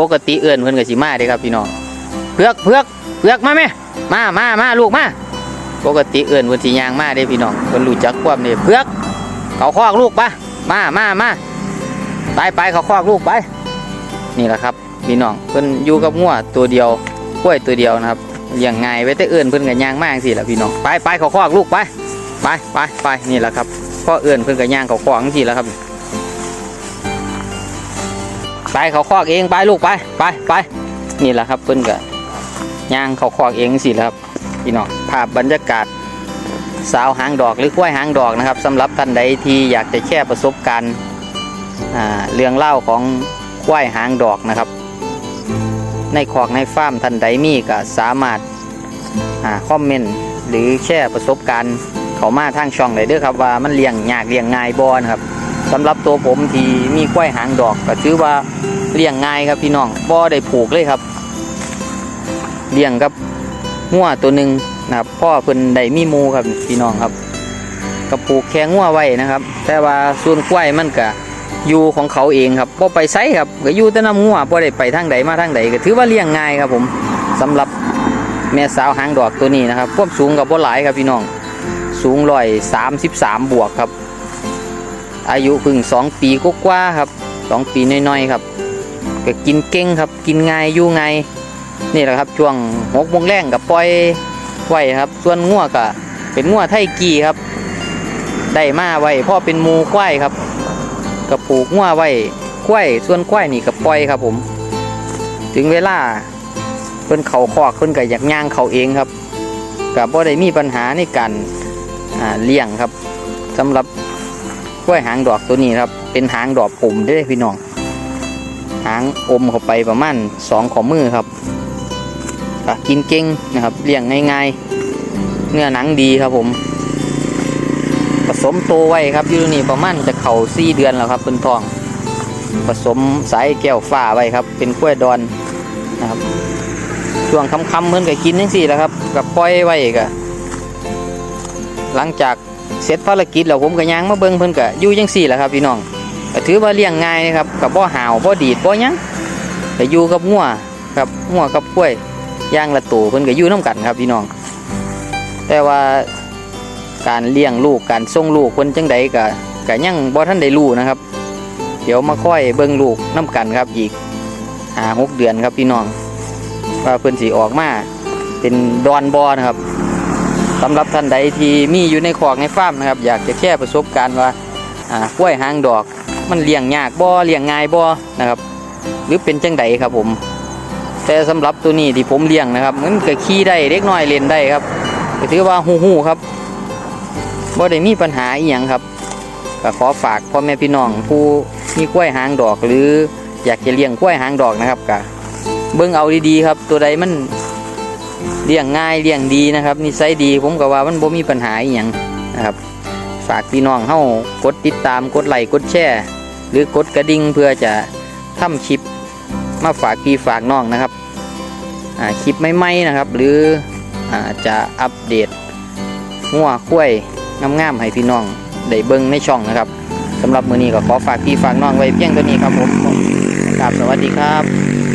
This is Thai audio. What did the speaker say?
ปกติเอื้อนเพิ่นก็สิมาเด้ครับพี่น้องเพือกเพือกเพือกมาแม่มามามาลูกมาปกติเอื้อนเพิ่นสิยางมาเด้พี่น้องเพิ่นรู้จักความนี่เพือกเขาคอกลูกปะมามามาไปไปเขาคอกลูกไปนี่แหละครับพี่น้องเพิ่นอยู่กับงัวตัวเดียวกล้วยตัวเดียวนะครับเลี้ยงง่ายไว้แต่เอื้อนเพิ่นก็ย่างมากสิล่ะพี่น้องไปไปเขาคอกลูกไปไปไปไปนี่แหละครับพ่อเอื้อนเพิ่นก็ย่างเขาคอกจังซี่แหล้วครับ ไปเขาคอกเองไปลูกไปไปไปนี่แหละครับเพิ่อนก็ย่างเขาคอกเองสิครับพี่น้องภาพบรรยากาศสาวหางดอกหรือกล้วยหางดอกนะครับสำหรับท่านใดที่อยากจะแชร์ประสบการณ์เรื่องเล่าของกล้วยหางดอกนะครับ ในคอกในฟาร์มท่านใดมีก็สามารถอ่าคอมเมนต์หรือแชร์ประสบการณ์เขามาทางช่องได้เด้อครับว่ามันเลี้ยงยากเลี้ยงง่ายบ่นะครับสำหรับตัวผมที่มีกล้วยหางดอกก็ถือว่า เลี้ยงง่ายครับพี่น้องบ่ได้ผูกเลยครับเลี้ยงกับงัวตัวหนึ่งนะครับพ่อเพิ่นได้มีมูครับพี่น้องครับก็ปลูกแค่งัวไว้นะครับ แต่ว่าส่วนกล้วยมันก็อยู่ของเขาเองครับบ่ไปไสครับก็อยู่แต่น้ำงัวบ่ได้ไปทางใดมาทางใดก็ถือว่าเลี้ยงง่ายครับผมสำหรับแม่สาวหางดอกตัวนี้นะครับความสูงกับบ่หลายครับพี่น้องสูงร้อยสามสิบสามบวกครับ อายุเพิ่งสองปีกว่าครับสองปีน้อยๆครับ ก็กินเก่งครับ กินง่ายอยู่ง่ายนี่แหละครับช่วงหกโมงแรงกับปล่อยไว้ครับ ส่วนงัวก็เป็นงัวไทยกีครับ ได้มาไว้พ่อเป็นมูควายครับก็ปลูกงัวไว้ควายส่วนควายนี่ก็ปล่อยครับผม ถึงเวลาเพิ่นเขาคอกเพิ่นก็อยากย่างเขาเองครับก็บ่ได้มีปัญหาในการเลี้ยงครับสำหรับกล้วยหางดอกตัวนี้ครับ เป็นหางดอกผมได้พี่น้อง หางอมเข้าไปประมาณสองขอมือครับก็กินเก่งนะครับเลี้ยงง่ายๆ เนื้อหนังดีครับผมผสมโตไว้ครับอยู่นี่ประมาณจะเข่าสี่เดือนแล้วครับเป็นทอง ผสมสายแก้วฟ้าไว้ครับ เป็นกล้วยดอนนะครับช่วงค่ำๆเพิ่นก็กินจังสี่แล้วครับกับปล่อยไว้ก็หลังจากเสร็จภารกิจแล้วผมก็ย่างมาเบิ่งเพิ่อนก็อยู่จังซี่แหละครับพี่น้อง ก็ถือว่าเลี้ยงง่ายนะครับกับบ่อหาวบ่อดีดบ่หยังก็อยู่กับงัวครับงัวกับกล้วยย่างละตัวเพิ่นก็อยู่นํกันครับพี่น้อง แต่ว่าการเลี้ยงลูกการส่งลูกเพิ่นจังใดก็ก็ยังบ่ทันได้รู้นะครับ เดี๋ยวมาค่อยเบิ่งลูกนํกันครับอีกหาหกเดือนครับพี่น้องว่าเพิ่นสิออกมาเป็นดอนบอนะครับสำหรับท่านใดที่มีอยู่ในคอกในฟาร์มนะครับ อยากจะแค่ประสบการณ์ว่าอ่ากล้วยหางดอก มันเลี้ยงยากบ่เลี้ยงง่ายบ่นะครับ หรือเป็นจังใดครับผม แต่สำหรับตัวนี้ที่ผมเลี้ยงนะครับมันก็ขี่ได้เล็กน้อยเล่นได้ครับก็ถือว่าฮู้ๆครับบ่ได้มีปัญหาอีหยังครับก็ขอฝากพ่อแม่พี่น้องผู้มีกล้วยหางดอก หรืออยากจะเลี้ยงกล้วยหางดอกนะครับก็เบิ่งเอาดีๆครับ ตัวใดมันเลี้ยงง่ายเลี้ยงดีนะครับนิสัยดีผมก็ว่ามันบ่มีปัญหาอีหยังนะครับ ฝากพี่น้องเฮากดติดตามกดไลค์กดแชร์ หรือกดกระดิ่งเพื่อจะทำคลิปมาฝากพี่ฝากน้องนะครับคลิปใหม่ๆนะครับ หรืออาจะอัปเดตงัวคุ้ยงามๆให้พี่น้องได้เบิ้งในช่องนะครับสำหรับมือนี้ก็ขอฝากพี่ฝากน้องไว้เพียงเท่านี้ครับผมครับสวัสดีครับ